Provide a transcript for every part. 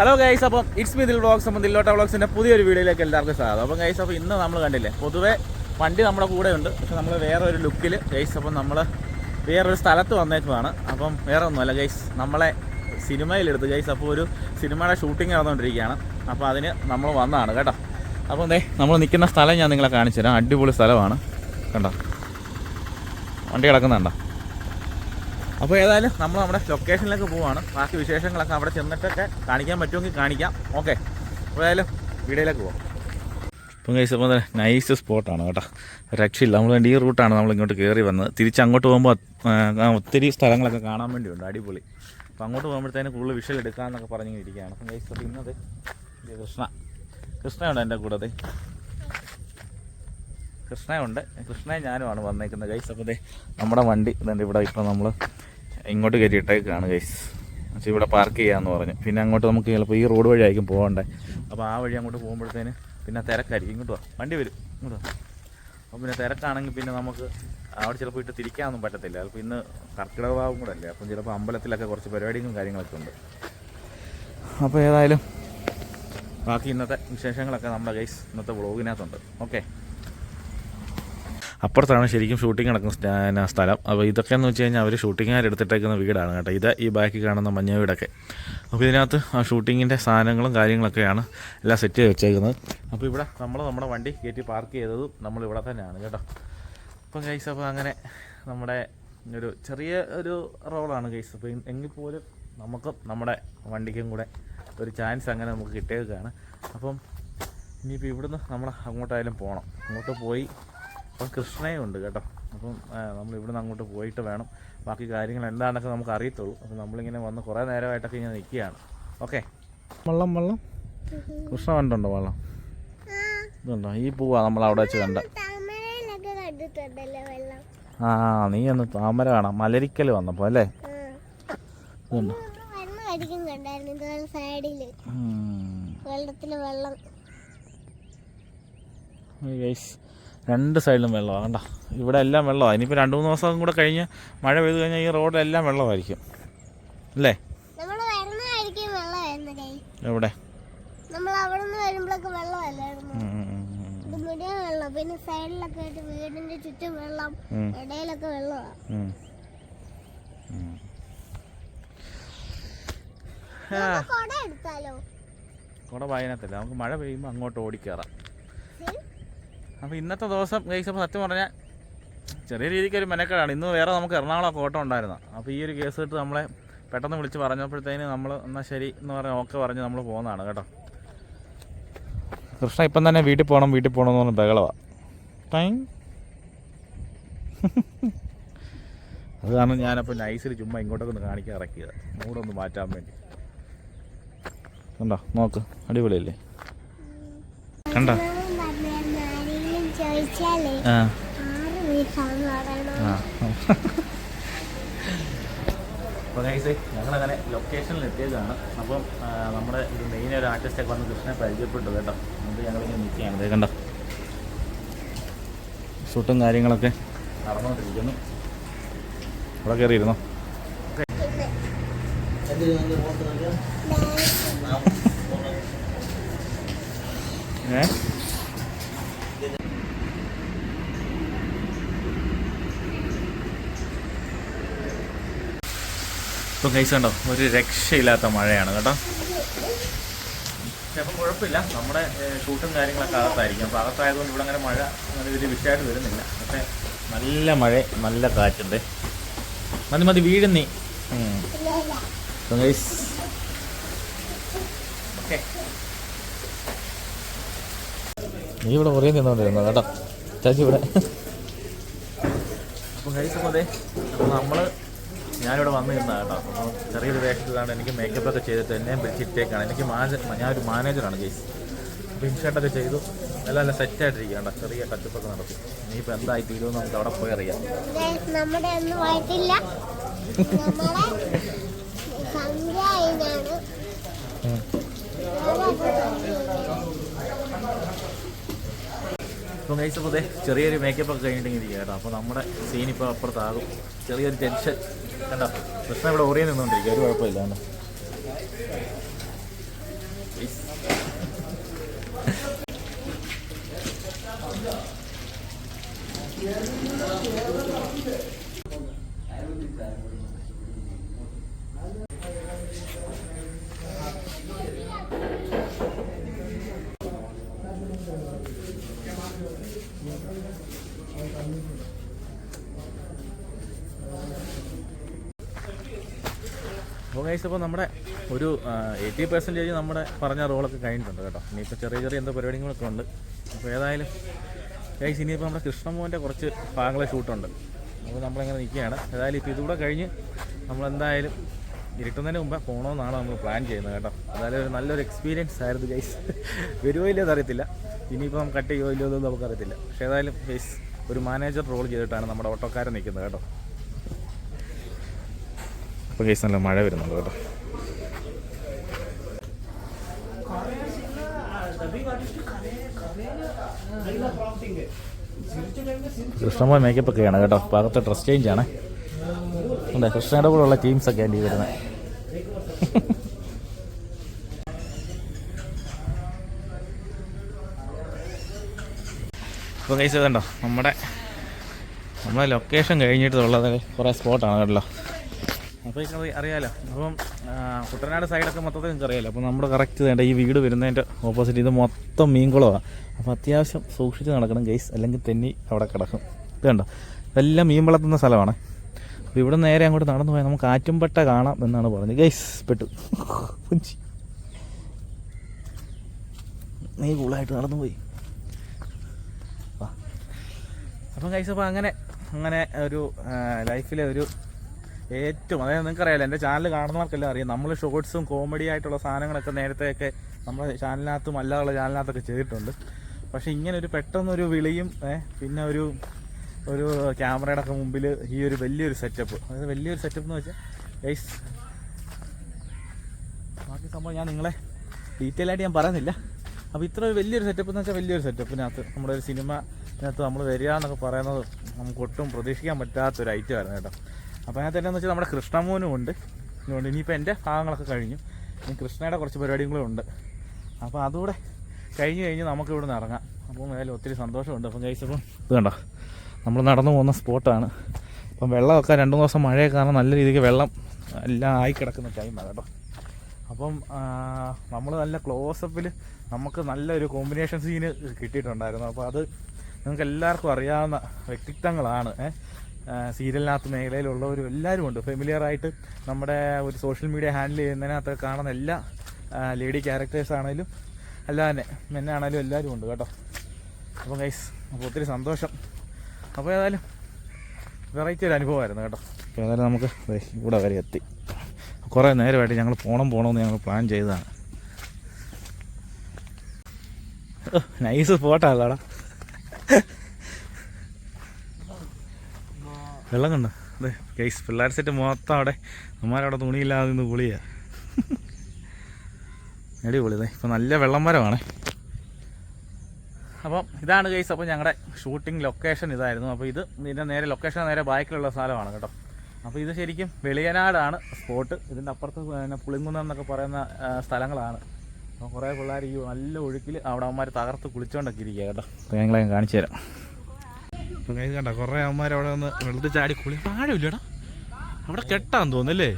Hello guys അപ്പം it's me Dil vlogs അപ്പം ദില്ലോട്ട വ്ളോഗ്സിന്റെ പുതിയൊരു വീഡിയോയിലേക്ക് എല്ലാവർക്കും സ്വാഗതം. അപ്പം ഗൈസ് അപ്പോൾ ഇന്ന് നമ്മൾ കണ്ടില്ലേ പൊതുവേ വണ്ടി നമ്മുടെ കൂടെ ഉണ്ട് പക്ഷെ നമ്മൾ വേറെ ഒരു ലുക്കിൽ ഗൈസ് അപ്പം നമ്മൾ വേറൊരു സ്ഥലത്ത് വന്നേക്കുവാണ്. അപ്പം വേറെ ഒന്നുമല്ല ഗൈസ് നമ്മളെ സിനിമയിലെടുത്ത് ഗൈസ് അപ്പോൾ ഒരു സിനിമയുടെ ഷൂട്ടിംഗ് നടന്നുകൊണ്ടിരിക്കുകയാണ്. അപ്പോൾ അതിന് നമ്മൾ വന്നതാണ് കേട്ടോ. അപ്പോൾ ദേ നമ്മൾ നിൽക്കുന്ന സ്ഥലം ഞാൻ നിങ്ങളെ കാണിച്ചു തരാം അടിപൊളി സ്ഥലമാണ്. കണ്ടോ? വണ്ടി കിടക്കുന്നുണ്ടോ? അപ്പോൾ ഏതായാലും നമ്മൾ നമ്മുടെ ലൊക്കേഷനിലേക്ക് പോവാണ്. ബാക്കി വിശേഷങ്ങളൊക്കെ അവിടെ ചെന്നിട്ടൊക്കെ കാണിക്കാൻ പറ്റുമെങ്കിൽ കാണിക്കാം. ഓക്കെ അപ്പോൾ ഏതായാലും വീഡിയോയിലേക്ക് പോവാം. ഇപ്പം കഴിച്ചപ്പോൾ നൈസ് സ്പോട്ടാണ് കേട്ടോ. രക്ഷയില്ല. നമ്മൾ വേണ്ടി ഈ റൂട്ടാണ് നമ്മൾ ഇങ്ങോട്ട് കയറി വന്നത്. തിരിച്ച് അങ്ങോട്ട് പോകുമ്പോൾ ഒത്തിരി സ്ഥലങ്ങളൊക്കെ കാണാൻ വേണ്ടിയുണ്ട് അടിപൊളി. അപ്പോൾ അങ്ങോട്ട് പോകുമ്പോഴത്തേന് കൂടുതൽ വിഷൽ എടുക്കാമെന്നൊക്കെ പറഞ്ഞിങ്ങനെ ഇരിക്കുകയാണ്. അപ്പം കഴിച്ച് അപ്പോൾ ഇന്നത് കൃഷ്ണ. കൃഷ്ണയുണ്ട് എന്റെ കൂടെ. കൃഷ്ണയുണ്ട്. കൃഷ്ണയും ഞാനുമാണ് വന്നേക്കുന്നത്. ഗൈസ് അപ്പോൾ നമ്മുടെ വണ്ടി ഇതുണ്ട് ഇവിടെ ഇപ്പം നമ്മൾ ഇങ്ങോട്ട് കയറ്റിയിട്ടേക്കാണ് ഗൈസ് പക്ഷേ ഇവിടെ പാർക്ക് ചെയ്യാമെന്ന് പറഞ്ഞു. പിന്നെ അങ്ങോട്ട് നമുക്ക് ചിലപ്പോൾ ഈ റോഡ് വഴി ആയിരിക്കും പോകണ്ടേ. അപ്പോൾ ആ വഴി അങ്ങോട്ട് പോകുമ്പോഴത്തേന് പിന്നെ തിരക്കായിരിക്കും. ഇങ്ങോട്ട് വാ. വണ്ടി വരും. ഇങ്ങോട്ട് അപ്പോൾ പിന്നെ തിരക്കാണെങ്കിൽ പിന്നെ നമുക്ക് അവിടെ ചിലപ്പോൾ ഇട്ട് തിരിക്കാനൊന്നും പറ്റത്തില്ല. ചിലപ്പോൾ ഇന്ന് കർക്കിടക ഭാവം കൂടെ അല്ലേ? അപ്പം ചിലപ്പോൾ അമ്പലത്തിലൊക്കെ കുറച്ച് പരിപാടികളും കാര്യങ്ങളൊക്കെ ഉണ്ട്. അപ്പോൾ ഏതായാലും ബാക്കി ഇന്നത്തെ വിശേഷങ്ങളൊക്കെ നമ്മുടെ ഗൈസ് ഇന്നത്തെ വ്ളോഗിനകത്തുണ്ട് ഓക്കെ അപ്പുറത്താണ് ശരിക്കും ഷൂട്ടിംഗ് നടക്കുന്ന സ്ഥ- സ്ഥലം. അപ്പോൾ ഇതൊക്കെ എന്ന് വെച്ച് കഴിഞ്ഞാൽ അവർ ഷൂട്ടിങ്ങുകാർ എടുത്തിട്ടേക്കുന്ന വീടാണ് കേട്ടോ. ഇത് ഈ ബാക്കി കാണുന്ന മഞ്ഞ വീടൊക്കെ. അപ്പോൾ ഇതിനകത്ത് ആ ഷൂട്ടിങ്ങിന്റെ സാധനങ്ങളും കാര്യങ്ങളൊക്കെയാണ് എല്ലാം സെറ്റ് ചെയ്ത് വെച്ചേക്കുന്നത്. അപ്പോൾ ഇവിടെ നമ്മൾ നമ്മുടെ വണ്ടി കയറ്റി പാർക്ക് ചെയ്തതും നമ്മൾ ഇവിടെ തന്നെയാണ് കേട്ടോ. അപ്പം ഗൈസ് അപ്പോൾ അങ്ങനെ നമ്മുടെ ഒരു ചെറിയ ഒരു റോളാണ് ഗൈസ് അപ്പോൾ എങ്കിൽ പോലും നമുക്കും നമ്മുടെ വണ്ടിക്കും കൂടെ ഒരു ചാൻസ് അങ്ങനെ നമുക്ക് കിട്ടിയേക്കാണ്. അപ്പം ഇനിയിപ്പോൾ ഇവിടുന്ന് നമ്മൾ അങ്ങോട്ടായാലും പോകണം അങ്ങോട്ട് പോയി അപ്പം കൃഷ്ണയും ഉണ്ട് കേട്ടോ. അപ്പം നമ്മൾ ഇവിടുന്ന് അങ്ങോട്ട് പോയിട്ട് വേണം. ബാക്കി കാര്യങ്ങൾ എന്താണെന്നൊക്കെ നമുക്ക് അറിയത്തുള്ളൂ. അപ്പം നമ്മളിങ്ങനെ വന്ന് കുറേ നേരമായിട്ടൊക്കെ ഇങ്ങനെ നിൽക്കുകയാണ്. ഓക്കെ. വെള്ളം വെള്ളം. കൃഷ്ണ കണ്ടുണ്ടോ വെള്ളം? ഇതുണ്ടോ? ഈ പൂവാ നമ്മൾ അവിടെ വെച്ച് കണ്ട. ആ നീ ഒന്ന് താമര കാണാം. മലരിക്കൽ വന്നപ്പോൾ അല്ലേ? ഇതുണ്ടോ? വെള്ളം. രണ്ട് സൈഡിലും വെള്ളമാണ് കണ്ട? ഇവിടെ എല്ലാം വെള്ളമാണ് ഇനിയിപ്പോൾ രണ്ട് മൂന്ന് ദിവസം കൂടെ കഴിഞ്ഞ് മഴ പെയ്ത് കഴിഞ്ഞാൽ ഈ റോഡിലെല്ലാം വെള്ളമായിരിക്കും. അല്ലേ? എവിടെ? പിന്നെ സൈഡിലൊക്കെ ആയിട്ട് വീടിന്റെ ചുറ്റും വെള്ളം. ഇടയിലൊക്കെ വെള്ളമാണ് ഉം. ഉം. കൊട എടുത്താലോ? കുട വായനത്തില്ല നമുക്ക് മഴ പെയ്യുമ്പോൾ അങ്ങോട്ട് ഓടിക്കയറാം ശരി. അപ്പോൾ ഇന്നത്തെ ദിവസം അപ്പോൾ സത്യം പറഞ്ഞാൽ ചെറിയ രീതിക്ക് ഒരു മെനക്കേടാണ്. ഇന്ന് വേറെ നമുക്ക് എറണാകുളം കോട്ടം ഉണ്ടായിരുന്നു. അപ്പോൾ ഈ ഒരു കേസ് ഇട്ട് നമ്മളെ പെട്ടെന്ന് വിളിച്ച് പറഞ്ഞപ്പോഴത്തേന് നമ്മൾ എന്നാൽ ശരി എന്ന് പറഞ്ഞ് ഓക്കെ പറഞ്ഞ് നമ്മൾ പോകുന്നതാണ് കേട്ടോ. കൃഷ്ണ ഇപ്പം തന്നെ വീട്ടിൽ പോകണം വീട്ടിൽ പോകണം എന്ന് പറഞ്ഞ് ബഹളമാണ് ടൈം. അത് കാരണം ഞാനപ്പോൾ നൈസിൽ ചുമ്മാ ഇങ്ങോട്ടൊക്കെ ഒന്ന് കാണിക്കാൻ ഇറക്കിയത്. മൂടൊന്ന് മാറ്റാൻ വേണ്ടി. കണ്ടോ? നോക്ക്. അടിപൊളിയല്ലേ? കണ്ടോ നമ്മൾ പറഞ്ഞായിരുന്നു ആരെങ്കിലും ചോദിച്ചാലേ ആ ആറ് വീട്ടാന്ന് പറയണോ ആ അപ്പോൾ ഗൈസ് ഞങ്ങളങ്ങനെ ലൊക്കേഷനിൽ എത്തിയതാണ്. അപ്പം നമ്മുടെ ഇത് മെയിൻ ഒരു ആർട്ടിസ്റ്റൊക്കെ വന്ന് കൃഷ്ണനെ പരിചയപ്പെട്ടു കേട്ടോ. അത് ഞങ്ങളിങ്ങനെ നിൽക്കുകയാണ് കണ്ടോ? ഷൂട്ടും കാര്യങ്ങളൊക്കെ നടന്നുകൊണ്ടിരിക്കുന്നു അവിടെ കയറിയിരുന്നോ ഏ ഇപ്പം കൈസ് കണ്ടോ ഒരു രക്ഷയില്ലാത്ത മഴയാണ് കേട്ടോ. പക്ഷെ അപ്പം കുഴപ്പമില്ല. നമ്മുടെ ഷൂട്ടും കാര്യങ്ങളൊക്കെ അകത്തായിരിക്കും. അപ്പോൾ അകത്തായതുകൊണ്ട് ഇവിടെ അങ്ങനെ മഴ അങ്ങനെ വലിയ വിഷയമായിട്ട് വരുന്നില്ല. പക്ഷേ നല്ല മഴ നല്ല കാറ്റുണ്ട്. മതി മതി വീഴുന്നേ. ഓക്കെ. നീ ഇവിടെ കുറേ നിന്നോണ്ടിരുന്നു കേട്ടോ. ചാച്ചി ഇവിടെ. അപ്പം കഴിച്ചപ്പോൾ അതെ അപ്പം നമ്മൾ ഞാനിവിടെ വന്നു നിന്നാണ് കേട്ടോ. അപ്പോൾ ചെറിയൊരു വേഷത്തിലാണ് എനിക്ക് മേക്കപ്പ് ഒക്കെ ചെയ്തിട്ട് എന്നെയും വിളിച്ചിട്ടേക്കാണ് എനിക്ക് മാനേജർ ഞാനൊരു മാനേജറാണ് കേസ് അപ്പോൾ ഇൻഷർട്ടൊക്കെ ചെയ്തു. നല്ല നല്ല സെറ്റായിട്ടിരിക്കുകയാണ് ചെറിയ ടച്ചപ്പൊക്കെ നടത്തി. ഇനിയിപ്പോൾ എന്തായി തീരുമെന്ന് നമുക്ക് അവിടെ പോയി അറിയാം. ഇപ്പം നമ്മുടെ ഒന്നും പോയിട്ടില്ല അപ്പോൾ ചെറിയൊരു മേക്കപ്പ് ഒക്കെ കഴിഞ്ഞിട്ട് ഇരിക്കുക കേട്ടോ. അപ്പോൾ നമ്മുടെ സീൻ ഇപ്പോൾ അപ്പുറത്താകും. ചെറിയൊരു ടെൻഷൻ കണ്ടോ? കൃഷ്ണ ഇവിടെ ഓറിയ നിന്നുകൊണ്ടിരിക്കുക ഒരു കുഴപ്പമില്ല കണ്ടോ? അപ്പോൾ കഴിച്ച് ഇപ്പോൾ നമ്മുടെ ഒരു എയ്റ്റി പെർസെന്റേജ് നമ്മുടെ പറഞ്ഞ റോളൊക്കെ കഴിഞ്ഞിട്ടുണ്ട് കേട്ടോ. ഇനിയിപ്പോൾ ചെറിയ ചെറിയ എന്തോ പരിപാടികളൊക്കെ ഉണ്ട്. അപ്പോൾ ഏതായാലും കഴിച്ച് ഇനിയിപ്പോൾ നമ്മുടെ കൃഷ്ണമോഹന്റെ കുറച്ച് ഭാഗങ്ങളെ ഷൂട്ടുണ്ട് അപ്പോൾ നമ്മളിങ്ങനെ നിൽക്കുകയാണ്. ഏതായാലും ഇപ്പോൾ ഇതുകൂടെ കഴിഞ്ഞ് നമ്മളെന്തായാലും ഇരുട്ടുന്നതിന് മുമ്പേ പോകണമെന്നാണ് നമ്മൾ പ്ലാൻ ചെയ്യുന്നത് കേട്ടോ. അതായത് ഒരു നല്ലൊരു എക്സ്പീരിയൻസ് ആയിരുന്നു ഗൈസ് വരുമോ ഇല്ലയോ അറിയത്തില്ല. ഇനിയിപ്പോൾ നമുക്ക് കട്ട് ചെയ്യുമോ ഇല്ലയോ എന്നൊന്നും നമുക്കറിയത്തില്ല. പക്ഷേ ഏതായാലും ഗൈസ് ഒരു മാനേജർ റോൾ ചെയ്തിട്ടാണ് നമ്മുടെ ഓട്ടോക്കാരൻ നിൽക്കുന്നത് കേട്ടോ. അപ്പോൾ കേസ് നല്ല മഴ വരുന്നുണ്ട് കേട്ടോ. കൃഷ്ണമോ മേക്കപ്പ് ഒക്കെയാണ് കേട്ടോ. ഭാഗത്ത് ഡ്രസ് ചേഞ്ച് ആണ്. അല്ലേ കൃഷ്ണയുടെ കൂടെ ഉള്ള ടീംസ് ഒക്കെ ആൻഡ് വരുന്നത് ഇപ്പോൾ കൈസ് കണ്ടോ നമ്മുടെ നമ്മുടെ ലൊക്കേഷൻ കഴിഞ്ഞിട്ടുള്ളത് കുറേ സ്പോട്ടാണ് കേട്ടോ. അപ്പോൾ ഇത് അറിയാമല്ലോ അപ്പം കുട്ടനാട് സൈഡൊക്കെ മൊത്തത്തിൽ നിങ്ങൾക്ക് അറിയാമല്ലോ അപ്പോൾ നമ്മുടെ കറക്റ്റ് വേണ്ട ഈ വീട് വരുന്നതിന്റെ ഓപ്പോസിറ്റ് ഇത് മൊത്തം മീൻകുളമാണ് അപ്പോൾ അത്യാവശ്യം സൂക്ഷിച്ച് നടക്കണം ഗൈസ് അല്ലെങ്കിൽ തെന്നി അവിടെ കിടക്കും. ഇത് കണ്ടോ? ഇതെല്ലാം മീൻ വളർത്തുന്ന സ്ഥലമാണ്. അപ്പോൾ ഇവിടെ നേരെ അങ്ങോട്ട് നടന്നു പോയാൽ നമുക്ക് ആറ്റുംപട്ട കാണാം എന്നാണ് പറഞ്ഞത്. ഗൈസ് പെട്ടു. പുഞ്ചി നീ കൂളായിട്ട് നടന്നു പോയി. അപ്പം ഗൈസ് അപ്പോൾ അങ്ങനെ അങ്ങനെ ഒരു ലൈഫിലെ ഒരു ഏറ്റവും അതായത് നിങ്ങൾക്കറിയാലോ എന്റെ ചാനൽ കാണുന്നവർക്കെല്ലാം അറിയാം. നമ്മൾ ഷോർട്സും കോമഡി ആയിട്ടുള്ള സാധനങ്ങളൊക്കെ നേരത്തെയൊക്കെ നമ്മുടെ ചാനലിനകത്തും അല്ലാതുള്ള ചാനലിനകത്തൊക്കെ ചെയ്തിട്ടുണ്ട്. പക്ഷേ ഇങ്ങനെ ഒരു പെട്ടെന്നൊരു വിളിയും പിന്നെ ഒരു ഒരു ക്യാമറയുടെ ഒക്കെ മുമ്പിൽ ഈ ഒരു വലിയൊരു സെറ്റപ്പ് അതായത് വലിയൊരു സെറ്റപ്പ് എന്ന് വെച്ചാൽ ഗൈസ് ബാക്കി സംഭവം ഞാൻ നിങ്ങളെ ഡീറ്റെയിൽ ആയിട്ട് ഞാൻ പറയുന്നില്ല. അപ്പോൾ ഇത്ര ഒരു വലിയൊരു സെറ്റപ്പ് എന്ന് വെച്ചാൽ വലിയൊരു സെറ്റപ്പിനകത്ത് നമ്മുടെ ഒരു സിനിമ ഇതിനകത്ത് നമ്മൾ വരിക എന്നൊക്കെ പറയുന്നത് നമുക്ക് ഒട്ടും പ്രതീക്ഷിക്കാൻ പറ്റാത്തൊരു ഐറ്റം ആയിരുന്നു കേട്ടോ. അപ്പോൾ അതിനകത്ത് എന്നാന്ന് വെച്ചാൽ നമ്മുടെ കൃഷ്ണമോനും ഉണ്ട്. ഇതുകൊണ്ട് ഇനിയിപ്പോൾ എന്റെ ഭാഗങ്ങളൊക്കെ കഴിഞ്ഞു. ഇനി കൃഷ്ണയുടെ കുറച്ച് പരിപാടികളും ഉണ്ട്. അപ്പോൾ അതുകൂടെ കഴിഞ്ഞ് കഴിഞ്ഞ് നമുക്ക് ഇവിടെ നിന്ന് ഇറങ്ങാം. അപ്പോൾ മേലെ ഒത്തിരി സന്തോഷമുണ്ട്. അപ്പം കഴിച്ചപ്പോൾ ഇത് കണ്ടോ? നമ്മൾ നടന്നു പോകുന്ന സ്പോട്ടാണ്. അപ്പം വെള്ളമൊക്കെ രണ്ട് മൂന്ന് ദിവസം മഴയൊക്കെ കാരണം നല്ല രീതിക്ക് വെള്ളം എല്ലാം ആയി കിടക്കുന്ന ടൈമാണ് കേട്ടോ. അപ്പം നമ്മൾ നല്ല ക്ലോസപ്പിൽ നമുക്ക് നല്ലൊരു കോമ്പിനേഷൻ സീന് കിട്ടിയിട്ടുണ്ടായിരുന്നു. അപ്പോൾ അത് നിങ്ങൾക്ക് എല്ലാവർക്കും അറിയാവുന്ന വ്യക്തിത്വങ്ങളാണ്. സീരിയലിനകത്ത് മേഖലയിലുള്ളവരും എല്ലാവരും ഉണ്ട്. ഫെമിലിയർ ആയിട്ട് നമ്മുടെ ഒരു സോഷ്യൽ മീഡിയ ഹാൻഡിൽ ചെയ്യുന്നതിനകത്ത് കാണുന്ന എല്ലാ ലേഡി ക്യാരക്ടേഴ്സ് ആണെങ്കിലും അല്ലാതെ മെന്നാണേലും എല്ലാവരും ഉണ്ട് കേട്ടോ. അപ്പോൾ ഗൈസ് അപ്പോൾ ഒത്തിരി സന്തോഷം. അപ്പോൾ ഏതായാലും വെറൈറ്റി ഒരു അനുഭവമായിരുന്നു കേട്ടോ. അപ്പോൾ ഏതായാലും നമുക്ക് ഇവിടെ വരെ എത്തി. കുറേ നേരമായിട്ട് ഞങ്ങൾ പോകണം പോകണമെന്ന് ഞങ്ങൾ പ്ലാൻ ചെയ്തതാണ്. നൈസ് സ്പോട്ടാണല്ലോടാ വെള്ളം കണ്ടോ? അതെ കേസ് പിള്ളേർ സെറ്റ് മൊത്തം അവിടെ. അമ്മമാരവിടെ തുണിയില്ലാതെ നിന്ന് കുളിയാ അടിപൊളി അതെ ഇപ്പം നല്ല വെള്ളം മരമാണ്. അപ്പം ഇതാണ് കേസ് അപ്പം ഞങ്ങളുടെ ഷൂട്ടിംഗ് ലൊക്കേഷൻ ഇതായിരുന്നു. അപ്പോൾ ഇത് ഇതിന്റെ നേരെ ലൊക്കേഷൻ നേരെ ബാക്കിലുള്ള സ്ഥലമാണ് കേട്ടോ. അപ്പോൾ ഇത് ശരിക്കും വെളിയനാടാണ് സ്പോട്ട് ഇതിന്റെ അപ്പുറത്ത് പിന്നെ പുളിങ്കുന്നം എന്നൊക്കെ പറയുന്ന സ്ഥലങ്ങളാണ്. അപ്പോൾ കുറേ പിള്ളേർ ഈ നല്ല ഒഴുക്കിൽ അവിടെ അവന്മാർ തകർത്ത് കുളിച്ചുകൊണ്ടൊക്കെ ഇരിക്കുക കേട്ടോ. അപ്പോൾ ഞങ്ങളെ കാണിച്ചു തരാം. കണ്ട? കുറേ അമ്മമാർ അവിടെ വന്ന് വെള്ളത്തിൽ ചാടി കുളി. ആഴമില്ലടാ അവിടെ കെട്ടാന്ന് തോന്നുന്നല്ലേ?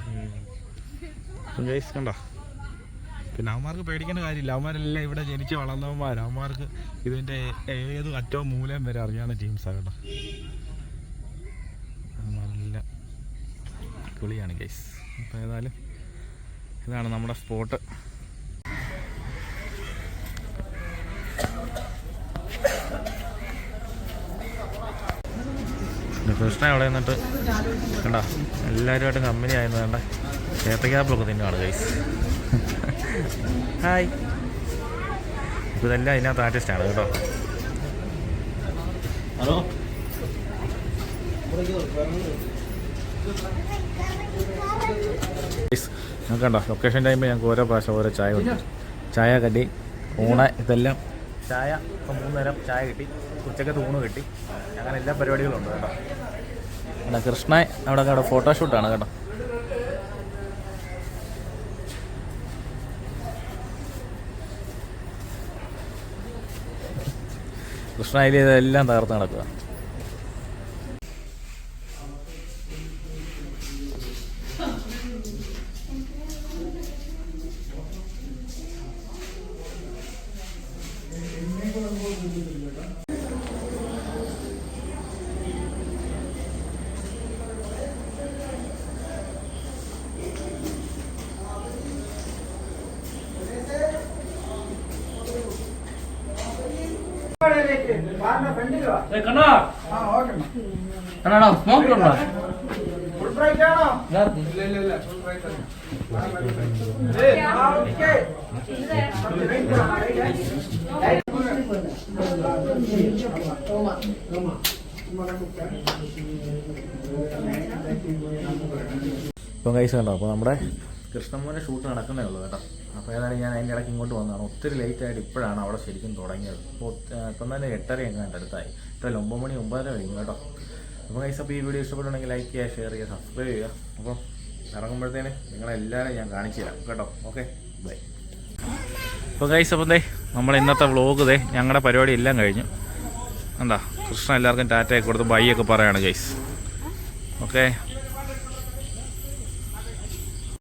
ഗൈസ് കണ്ടോ? പിന്നെ അവന്മാർക്ക് പേടിക്കേണ്ട കാര്യമില്ല. അവന്മാരെല്ലാം ഇവിടെ ജനിച്ച് വളർന്നവന്മാർ അവന്മാർക്ക് ഇതിന്റെ ഏത് അറ്റവും മൂലം വരെ അറിയാവുന്ന ടീംസാണ് കേട്ടോ. നല്ല കുളിയാണ് ഗൈസ് അപ്പോൾ ഏതായാലും ഇതാണ് നമ്മുടെ സ്പോട്ട് കൃഷ്ണ അവിടെ നിന്നിട്ട് കണ്ട എല്ലാവരുമായിട്ടും കമ്പനി ആയിരുന്നു വേണ്ട ഏത്തക്കാപ്പിളൊക്കെ തിന്നുവാണ് ഗൈസ് ഹായ് ഇതെല്ലാം അതിനകത്ത് ആർട്ടിസ്റ്റാണ് കേട്ടോ. ഹലോ ഞങ്ങൾക്ക് കണ്ടോ ലൊക്കേഷൻ ടൈമിൽ ഞങ്ങൾക്ക് ഓരോ പ്രാവശ്യം ഓരോ ചായ കിട്ടി ചായ കടി ഊണ് ഇതെല്ലാം. ചായ ഇപ്പം മൂന്ന് നേരം ചായ കിട്ടി ഉച്ചക്കത്ത് ഊണ് കിട്ടി. അങ്ങനെ എല്ലാ പരിപാടികളും ഉണ്ട് കേട്ടോ. ഇവിടെ കൃഷ്ണ അവിടെ അവിടെ ഫോട്ടോഷൂട്ടാണ് കേട്ടോ. കൃഷ്ണ അതിൽ ഇതെല്ലാം തകർത്ത് നടക്കുക കണ്ണാടാ സ്മോക്ക് ഉണ്ടോ ഇപ്പം കൈസ് കണ്ടോ അപ്പോൾ നമ്മുടെ കൃഷ്ണമോന്റെ ഷൂട്ട് നടക്കുന്നേ ഉള്ളൂ കേട്ടോ. അപ്പോൾ ഏതായാലും ഞാൻ അതിന്റെ ഇടയ്ക്ക് ഇങ്ങോട്ട് വന്നതാണ്. ഒത്തിരി ലേറ്റ് ആയിട്ട് ഇപ്പോഴാണ് അവിടെ ശരിക്കും തുടങ്ങിയത്. അപ്പോൾ ഇപ്പം തന്നെ എട്ടര എങ്ങാണ്ട് അടുത്തായി. ഇത്രയും ഒമ്പത് മണി ഒമ്പതര കഴിഞ്ഞു കേട്ടോ. അപ്പോൾ കൈസ് അപ്പോൾ ഈ വീഡിയോ ഇഷ്ടപ്പെട്ടുണ്ടെങ്കിൽ ലൈക്ക് ചെയ്യുക ഷെയർ ചെയ്യുക സബ്സ്ക്രൈബ് ചെയ്യുക. അപ്പോൾ ഇറങ്ങുമ്പോഴത്തേന് നിങ്ങളെല്ലാവരും ഞാൻ കാണിച്ചു തരാം കേട്ടോ. ഓക്കെ ബൈ അപ്പോൾ കൈസ് അപ്പം ദേ നമ്മൾ ഇന്നത്തെ വ്ളോഗ് ദേ ഞങ്ങളുടെ പരിപാടി എല്ലാം കഴിഞ്ഞു. എന്താ കൃഷ്ണ എല്ലാവർക്കും ടാറ്റയൊക്കെ കൊടുത്ത് ബൈ ഒക്കെ പറയാണ് ഗൈസ് ഓക്കെ